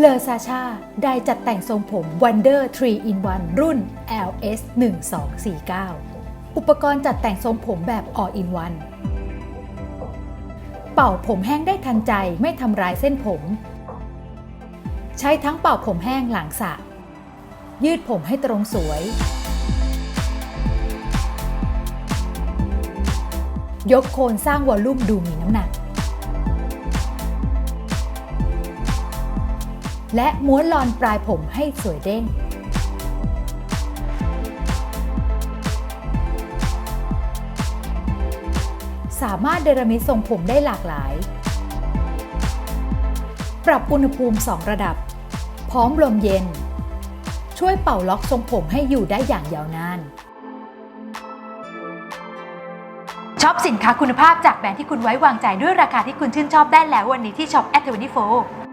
เลอซาชาได้จัดแต่งทรงผม Wonder 3 in 1 รุ่น LS 1249 อุปกรณ์จัดแต่งทรงผมแบบ all in one เป่าผมแห้งได้ทันใจไม่ทำร้ายเส้นผม ใช้ทั้งเป่าผมแห้งหลังสระยืดผมให้ตรงสวย ยกโคนสร้างวอลลุ่มดูมีน้ำหนัก และม้วนลอนปลายผมให้สวยเด้งสามารถเดรมิทรงผมได้หลากหลาย ปรับอุณหภูมิ 2 ระดับ พร้อมลมเย็น ช่วยเป่าล็อกทรงผมให้อยู่ได้อย่างยาวนาน ช็อปสินค้าคุณภาพจากแบรนด์ที่คุณไว้วางใจด้วยราคาที่คุณชื่นชอบได้แล้ววันนี้ที่ช็อปแอ t 24